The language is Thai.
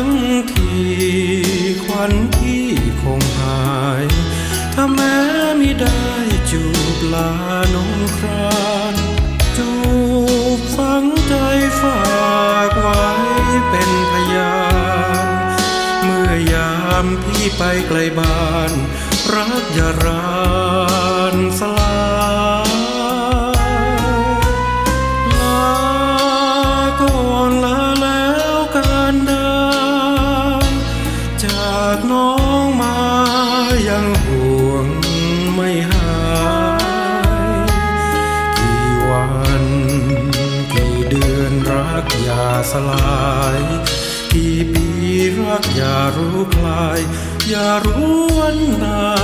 ทั้งทีควันที่คงหาย ถ้าแม้ไม่ได้จูบลานงครานจูบฝังใจฝากไว้เป็นพยานเมื่อยามพี่ไปไกลบ้าน รักอย่าร้า น้องมายังห่วงไม่หายกี่วันกี่เดือนรักอย่าสลาย กี่ปีรักอย่ารู้คลาย อย่ารู้วันไหนา